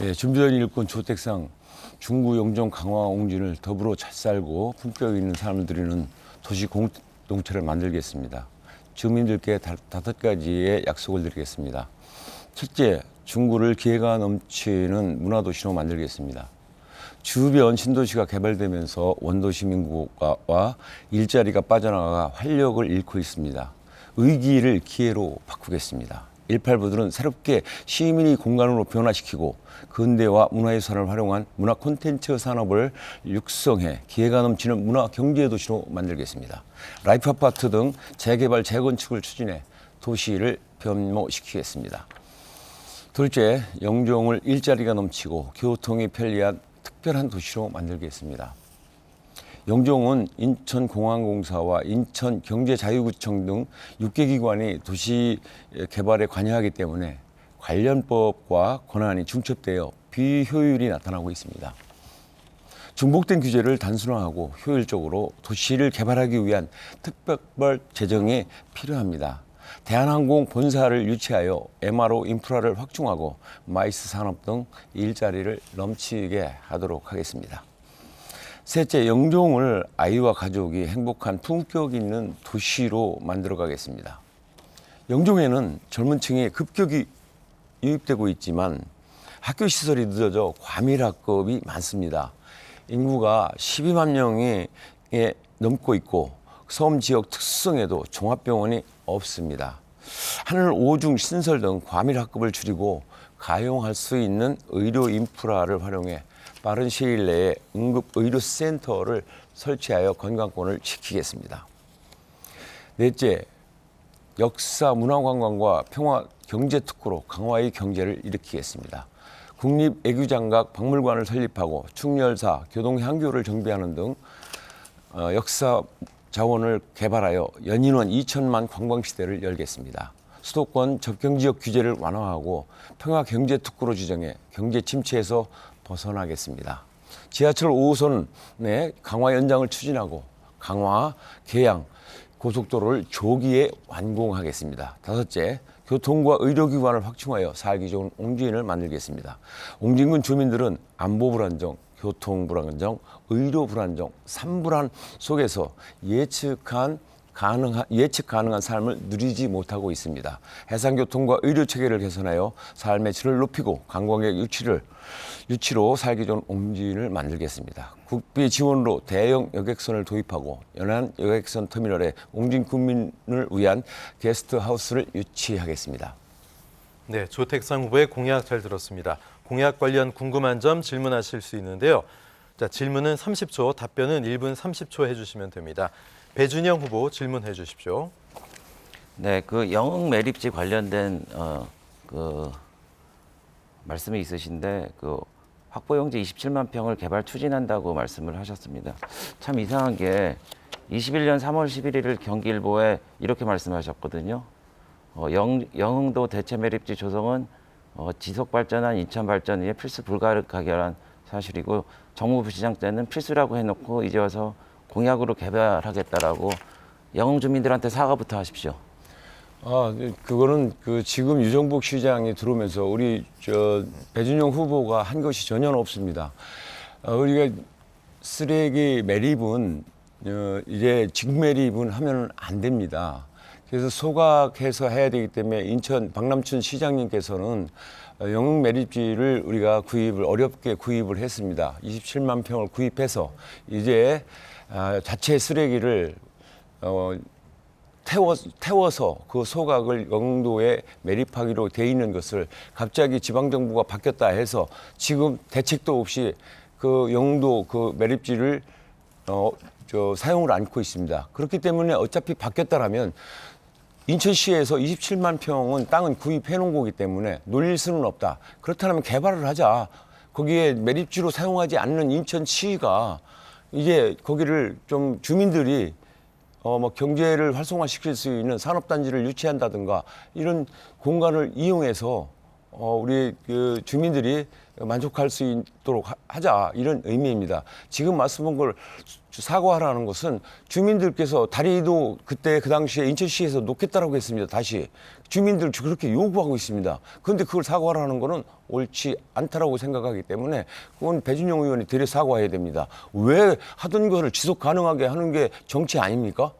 예, 준비된 일꾼 조택상 중구 영종 강화 옹진을 더불어 잘 살고 품격 있는 삶을 드리는 도시 공동체를 만들겠습니다. 주민들께 다, 다섯 가지의 약속을 드리겠습니다. 첫째, 중구를 기회가 넘치는 문화도시로 만들겠습니다. 주변 신도시가 개발되면서 원도시 인구가 일자리가 빠져나가 활력을 잃고 있습니다. 의기를 기회로 바꾸겠습니다. 18부들은 새롭게 시민이 공간으로 변화시키고 근대와 문화유산을 활용한 문화 콘텐츠 산업을 육성해 기회가 넘치는 문화 경제 도시로 만들겠습니다. 라이프 아파트 등 재개발 재건축을 추진해 도시를 변모시키겠습니다. 둘째, 영종을 일자리가 넘치고 교통이 편리한 특별한 도시로 만들겠습니다. 영종은 인천공항공사와 인천경제자유구청 등 6개 기관이 도시 개발에 관여하기 때문에 관련법과 권한이 중첩되어 비효율이 나타나고 있습니다. 중복된 규제를 단순화하고 효율적으로 도시를 개발하기 위한 특별 재정이 필요합니다. 대한항공 본사를 유치하여 MRO 인프라를 확충하고 마이스 산업 등 일자리를 넘치게 하도록 하겠습니다. 셋째, 영종을 아이와 가족이 행복한 품격 있는 도시로 만들어 가겠습니다. 영종에는 젊은 층이 급격히 유입되고 있지만 학교 시설이 늦어져 과밀학급이 많습니다. 인구가 12만 명이 예, 넘고 있고 섬 지역 특성에도 종합병원이 없습니다. 하늘 오중 신설 등 과밀 학급을 줄이고 가용할 수 있는 의료 인프라를 활용해 빠른 시일 내에 응급 의료 센터를 설치하여 건강권을 지키겠습니다. 넷째, 역사 문화관광과 평화 경제 특구로 강화의 경제를 일으키겠습니다. 국립 애교장각 박물관을 설립하고 충렬사, 교동 향교를 정비하는 등 어, 역사 자원을 개발하여 연인원 2천만 관광시대를 열겠습니다. 수도권 접경 지역 규제를 완화하고 평화 경제 특구로 지정해 경제 침체에서 벗어나겠습니다. 지하철 5호선의 강화 연장을 추진하고 강화, 계양, 고속도로를 조기에 완공하겠습니다. 다섯째, 교통과 의료기관을 확충하여 살기 좋은 옹진을 만들겠습니다. 옹진군 주민들은 안보 불안정, 교통 불안정, 의료 불안정, 삼불안 속에서 예측한 가능한 예측 가능한 삶을 누리지 못하고 있습니다. 해상 교통과 의료 체계를 개선하여 삶의 질을 높이고 관광객 유치를 유치로 살기 좋은 옹진을 만들겠습니다. 국비 지원으로 대형 여객선을 도입하고 연안 여객선 터미널에 옹진 국민을 위한 게스트 하우스를 유치하겠습니다. 네, 조택상 후보의 공약 잘 들었습니다. 공약 관련 궁금한 점 질문하실 수 있는데요. 자, 질문은 30초, 답변은 1분 30초 해주시면 됩니다. 배준영 후보 질문해 주십시오. 네, 그 영흥 매립지 관련된 어, 그 말씀이 있으신데 그 확보용지 27만 평을 개발 추진한다고 말씀을 하셨습니다. 참 이상한 게 21년 3월 11일 경기일보에 이렇게 말씀하셨거든요. 어, 영, 영흥도 대체 매립지 조성은 어, 지속 발전한 인천 발전에 필수 불가하게 한 사실이고 정무부 시장 때는 필수라고 해놓고 이제 와서 공약으로 개발하겠다라고 영흥 주민들한테 사과부터 하십시오. 아, 그거는 그 지금 유정복 시장이 들어오면서 우리 저 배준영 후보가 한 것이 전혀 없습니다. 어, 우리가 쓰레기 매립은 어, 이제 직매립은 하면 안 됩니다. 그래서 소각해서 해야 되기 때문에 인천 박남춘 시장님께서는 어, 영흥 매립지를 우리가 구입을 어렵게 구입을 했습니다. 27만 평을 구입해서 이제 아, 자체 쓰레기를 어, 태워, 태워서 그 소각을 영도에 매립하기로 돼 있는 것을 갑자기 지방정부가 바뀌었다 해서 지금 대책도 없이 그 영도 그 매립지를 어, 저 사용을 않고 있습니다. 그렇기 때문에 어차피 바뀌었다라면 인천시에서 27만 평은 땅은 구입해 놓은 거기 때문에 놀릴 수는 없다. 그렇다면 개발을 하자. 거기에 매립지로 사용하지 않는 인천시가 이제 거기를 좀 주민들이 어, 뭐 경제를 활성화시킬 수 있는 산업단지를 유치한다든가 이런 공간을 이용해서 어, 우리 그 주민들이 만족할 수 있도록 하- 하자 이런 의미입니다. 지금 말씀한 걸 사과하라는 것은 주민들께서 다리도 그때 그 당시에 인천시에서 놓겠다라고 했습니다. 다시 주민들 그렇게 요구하고 있습니다. 그런데 그걸 사과하라는 거는 옳지 않다라고 생각하기 때문에 그건 배준영 의원이 되려 사과해야 됩니다. 왜 하던 것을 지속 가능하게 하는 게 정치 아닙니까?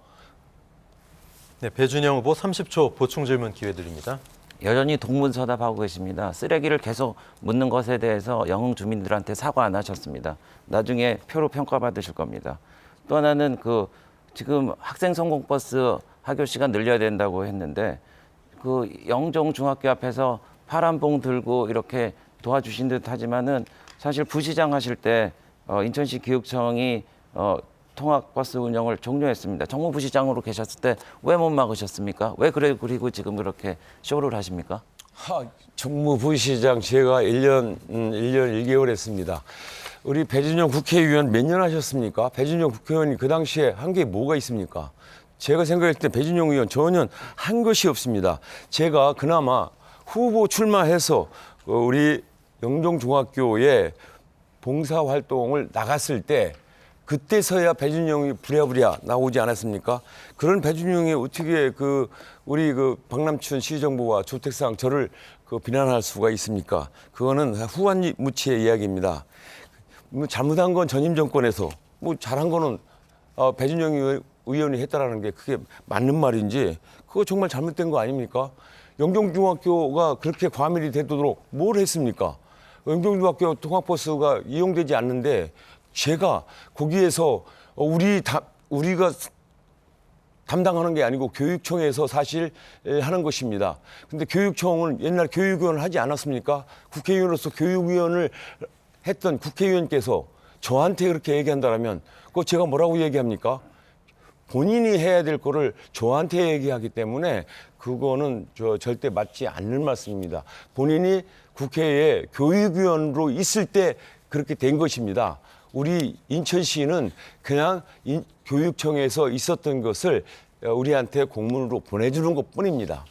네, 배준영 후보 30초 보충 질문 기회 드립니다. 여전히 동문서답하고 계십니다. 쓰레기를 계속 묻는 것에 대해서 영흥 주민들한테 사과 안 하셨습니다. 나중에 표로 평가받으실 겁니다. 또 하나는 그 지금 학생 성공 버스 하교 시간 늘려야 된다고 했는데 그 영종 중학교 앞에서 파란 봉 들고 이렇게 도와주신 듯 하지만은 사실 부시장 하실 때 어, 인천시 교육청이 어, 통학버스 운영을 종료했습니다. 정무 부시장으로 계셨을 때 왜 못 막으셨습니까? 왜 그래 그리고 지금 그렇게 쇼를 하십니까? 하, 정무 부시장 제가 1년, 음, 1년 1개월 했습니다. 우리 배준영 국회의원 몇 년 하셨습니까? 배준영 국회의원이 그 당시에 한 게 뭐가 있습니까? 제가 생각할 때 배준영 의원 전혀 한 것이 없습니다. 제가 그나마 후보 출마해서 어, 우리 영종중학교에 봉사활동을 나갔을 때 그때서야 배준영이 부랴부랴 나오지 않았습니까? 그런 배준영이 어떻게 그 우리 그 박남춘 시정부와 조택상 저를 그 비난할 수가 있습니까? 그거는 후한 무치의 이야기입니다. 뭐 잘못한 건 전임 정권에서 뭐 잘한 거는 어, 배준영 의- 의원이 했다라는 게 그게 맞는 말인지 그거 정말 잘못된 거 아닙니까? 영종중학교가 그렇게 과밀이 되도록 뭘 했습니까? 영종중학교 통학버스가 이용되지 않는데 제가 거기에서 어, 우리 다 우리가 담당하는 게 아니고 교육청에서 사실 에, 하는 것입니다. 근데 교육청은 옛날 교육위원을 하지 않았습니까? 국회의원으로서 교육위원을 했던 국회의원께서 저한테 그렇게 얘기한다면 그거 제가 뭐라고 얘기합니까? 본인이 해야 될 거를 저한테 얘기하기 때문에 그거는 저 절대 맞지 않는 말씀입니다. 본인이 국회에 교육위원으로 있을 때 그렇게 된 것입니다. 우리 인천시는 그냥 인- 교육청에서 있었던 것을 우리한테 공문으로 보내주는 것 뿐입니다.